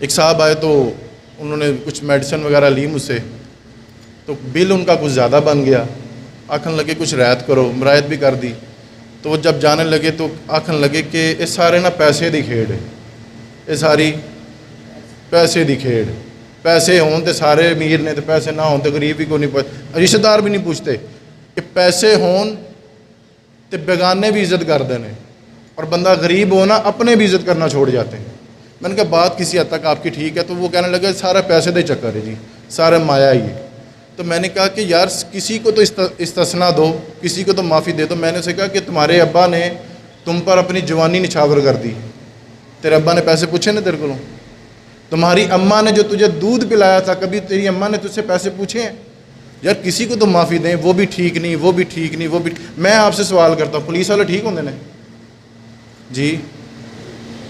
ایک صاحب آئے تو انہوں نے کچھ میڈیسن وغیرہ لی مجھ سے۔ تو بل ان کا کچھ زیادہ بن گیا۔ آکھن لگے کچھ رعایت کرو۔ مرایت بھی کر دی۔ تو وہ جب جانے لگے تو آکھن لگے کہ یہ سارے نا پیسے دی کھیڑ۔ ہے یہ ساری پیسے دی کھیڑ۔ پیسے ہون تے سارے امیر نے تے پیسے نہ ہون تے غریب بھی کو نہیں پوچھ رشتہ دار بھی نہیں پوچھتے۔ کہ پیسے ہون تے بیگانے بھی عزت کرتے ہیں اور بندہ غریب ہونا اپنے بھی عزت کرنا چھوڑ جاتے ہیں۔ میں نے کہا، بات کسی حد تک آپ کی ٹھیک ہے؟ تو وہ کہنے لگا سارا پیسے دے چکر ہے جی سارا مایا ہی ہے۔ تو میں نے کہا کہ، یار، کسی کو تو استثنا دو، کسی کو تو معافی دے دو۔ میں نے اسے کہا کہ، تمہارے ابا نے تم پر اپنی جوانی نچھاور کر دی۔ تیرے ابا نے پیسے پوچھے نا تیرے کو؟ تمہاری اماں نے جو تجھے دودھ پلایا تھا، کبھی تیری اماں نے تجھ سے پیسے پوچھے؟ ہیں یار، کسی کو تو معافی دیں، وہ بھی ٹھیک نہیں، وہ بھی ٹھیک نہیں، وہ بھی میں آپ سے سوال کرتا ہوں، پولیس والے ٹھیک ہوندے نے؟ جی؟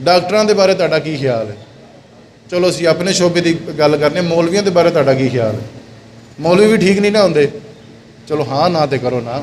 ਡਾਕਟਰਾਂ ਦੇ ਬਾਰੇ ਤੁਹਾਡਾ ਕੀ ਖਿਆਲ ਹੈ ਚਲੋ ਅਸੀਂ ਆਪਣੇ ਸ਼ੋਬੇ ਦੀ ਗੱਲ ਕਰਨੇ ਮੌਲਵੀਆਂ ਦੇ ਬਾਰੇ ਤੁਹਾਡਾ ਕੀ ਖਿਆਲ ਹੈ ਮੌਲਵੀ ਵੀ ਠੀਕ ਨਹੀਂ ਨਾ ਹੁੰਦੇ ਚਲੋ ਹਾਂ ਨਾ ਤੇ ਕਰੋ ਨਾ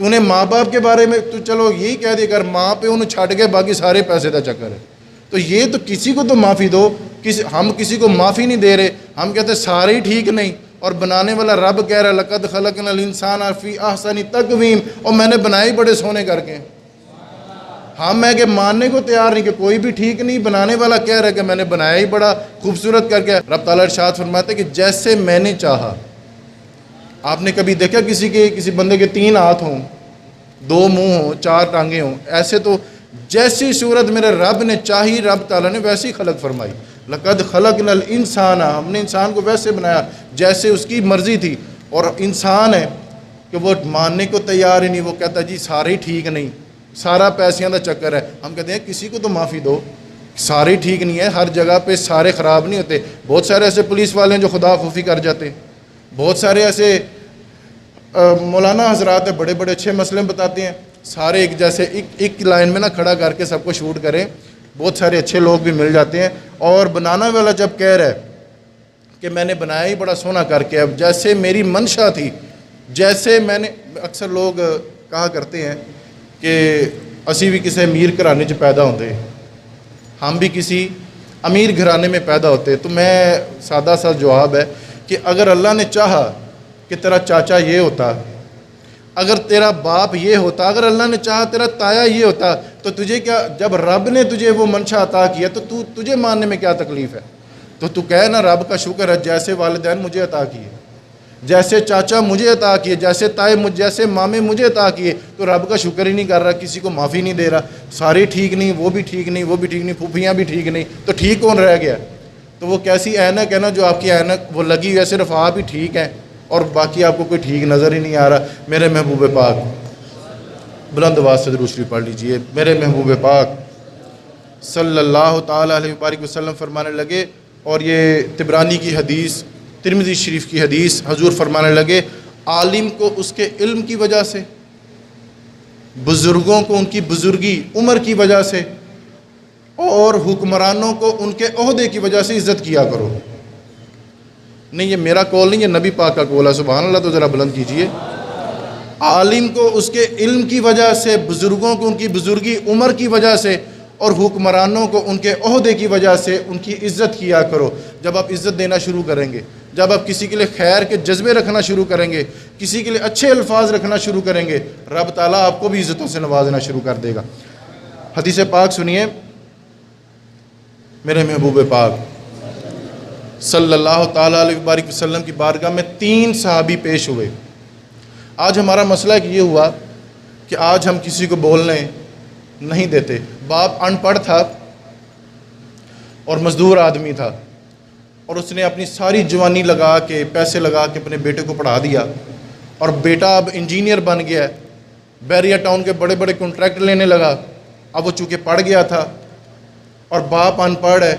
تو نے ماں باپ کے بارے میں تو چلو یہی کہہ دے اگر ماں پہ انہوں چھٹ گئے باقی سارے پیسے کا چکر ہے تو یہ تو کسی کو تو معافی دو کسی ہم کسی کو معافی نہیں دے رہے ہم کہتے سارے ہی ٹھیک نہیں اور بنانے والا رب کہہ رہا لقد خلق الانسان فی آسانی تقویم اور میں نے بنائے بڑے سونے کر کے ہم میں کہ ماننے کو تیار نہیں کہ کوئی بھی ٹھیک نہیں بنانے والا کہہ رہا کہ میں نے بنایا ہی بڑا خوبصورت کر کے رب تعالیٰ ارشاد فرماتے کہ جیسے میں نے چاہا آپ نے کبھی دیکھا کسی کے کسی بندے کے تین ہاتھ ہوں، دو منہ ہوں، چار ٹانگیں ہوں؟ ایسے تو جیسی صورت میرے رب نے چاہی، رب تعالیٰ نے ویسی خلق فرمائی۔ لقد خلق نل انسان ہم نے انسان کو ویسے بنایا جیسے اس کی مرضی تھی۔ اور انسان ہے کہ وہ ماننے کو تیار ہی نہیں، وہ کہتا جی سارے ٹھیک نہیں، سارا پیسیاں کا چکر ہے۔ ہم کہتے ہیں کسی کو تو معافی دو، سارے ٹھیک نہیں ہے، ہر جگہ پہ سارے خراب نہیں ہوتے۔ بہت سارے ایسے پولیس والے ہیں جو خدا خوفی کر جاتے۔ ہیں بہت سارے ایسے مولانا حضرات ہیں، بڑے بڑے اچھے مسئلے بتاتے ہیں۔ سارے ایک جیسے ایک ایک لائن میں نہ کھڑا کر کے سب کو شوٹ کریں۔ بہت سارے اچھے لوگ بھی مل جاتے ہیں۔ اور بنانا والا جب کہہ رہا ہے کہ میں نے بنایا ہی بڑا سونا کر کے، اب جیسے میری منشا تھی، جیسے میں نے، اکثر لوگ کہا کرتے ہیں کہ اسی بھی کسی امیر گھرانے سے پیدا ہوتے ہم بھی کسی امیر گھرانے میں پیدا ہوتے۔ تو میں سادہ سا جواب ہے۔ کہ اگر اللہ نے چاہا کہ تیرا چاچا یہ ہوتا اگر تیرا باپ یہ ہوتا اگر اللہ نے چاہا تیرا تایا یہ ہوتا تو تجھے کیا جب رب نے تجھے وہ منشا عطا کیا تو, تو تجھے ماننے میں کیا تکلیف ہے؟ تو تو کہے نا رب کا شکر ہے جیسے والدین مجھے عطا کیے جیسے چاچا مجھے عطا کیے جیسے تائے مجھ جیسے مامے مجھے عطا کیے تو رب کا شکر ہی نہیں کر رہا کسی کو معافی نہیں دے رہا سارے ٹھیک نہیں وہ بھی ٹھیک نہیں وہ بھی ٹھیک نہیں پھوپھیاں بھی ٹھیک نہیں تو ٹھیک کون رہ گیا؟ تو وہ کیسی اینک ہے نا جو آپ کی اینک وہ لگی ہوئی ہے، صرف آپ ہی ٹھیک ہیں اور باقی آپ کو کوئی ٹھیک نظر ہی نہیں آ رہا۔ میرے محبوب پاک، بلند آواز سے دوسری پڑھ لیجیے۔ میرے محبوب پاک صلی اللہ تعالیٰ علیہ وبارک وسلم فرمانے لگے اور یہ تبرانی کی حدیث ترمزی شریف کی حدیث حضور فرمانے لگے، عالم کو اس کے علم کی وجہ سے، بزرگوں کو ان کی بزرگی عمر کی وجہ سے اور حکمرانوں کو ان کے عہدے کی وجہ سے عزت کیا کرو۔ نہیں، یہ میرا کال نہیں، یہ نبی پاک کا کال ہے۔ سبحان اللہ، تو ذرا بلند کیجیے۔ عالم کو اس کے علم کی وجہ سے، بزرگوں کو ان کی بزرگی عمر کی وجہ سے، اور حکمرانوں کو ان کے عہدے کی وجہ سے ان کی عزت کیا کرو۔ جب آپ عزت دینا شروع کریں گے، جب آپ کسی کے لیے خیر کے جذبے رکھنا شروع کریں گے، کسی کے لیے اچھے الفاظ رکھنا شروع کریں گے، رب تعالیٰ آپ کو بھی عزتوں سے نوازنا شروع کر دے گا۔ حدیث پاک سنیے۔ میرے محبوب پاک، صلی اللہ تعالیٰ علیہ وبارک وسلم کی بارگاہ میں تین صحابی پیش ہوئے۔ آج ہمارا مسئلہ ایک یہ ہوا کہ آج ہم کسی کو بولنے نہیں دیتے۔ باپ ان پڑھ تھا اور مزدور آدمی تھا اور اس نے اپنی ساری جوانی لگا کے، پیسے لگا کے اپنے بیٹے کو پڑھا دیا۔ اور بیٹا اب انجینئر بن گیا ہے، بیریا ٹاؤن کے بڑے بڑے کنٹریکٹ لینے لگا۔ اب وہ چونکہ پڑھ گیا تھا ਔਰ ਬਾਪ ਅਨਪੜ੍ਹ ਹੈ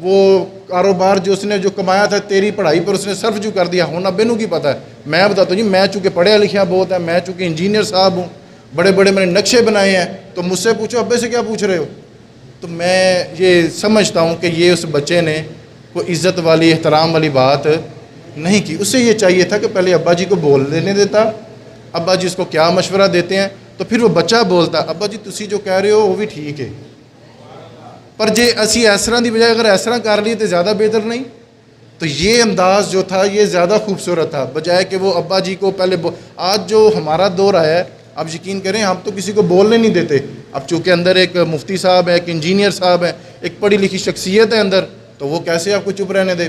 وہ کاروبار جو اس نے جو کمایا تھا، تیری پڑھائی پر اس نے صرف جو کر دیا ہوں ابے نو کی پتا ہے؟ میں بتاتا ہوں جی میں چونکہ پڑھیا لکھیا بہت ہے، میں چونکہ انجینئر صاحب ہوں، بڑے بڑے میں نے نقشے بنائے ہیں، تو مجھ سے پوچھو، ابے سے کیا پوچھ رہے ہو؟ تو میں یہ سمجھتا ہوں کہ یہ اس بچے نے کوئی عزت والی، احترام والی بات نہیں کی۔ اسے یہ چاہیے تھا کہ پہلے ابا جی کو بول دینے دیتا، ابا جی اس کو کیا مشورہ دیتے ہیں؟ تو پھر وہ بچہ بولتا، ابا جی تسی جو کہہ رہے ہو، وہ بھی ٹھیک ہے۔ پر جے اسی اس طرح دی بجائے اگر اس طرح کر لیے تو زیادہ بہتر نہیں؟ تو یہ انداز جو تھا، یہ زیادہ خوبصورت تھا۔ بجائے کہ وہ ابا جی کو پہلے بو... آج جو ہمارا دور آیا ہے، آپ یقین کریں، ہم تو کسی کو بولنے نہیں دیتے۔ اب چونکہ اندر ایک مفتی صاحب ہے ایک انجینئر صاحب ہے ایک پڑھی لکھی شخصیت ہے اندر، تو وہ کیسے آپ کو چپ رہنے دے؟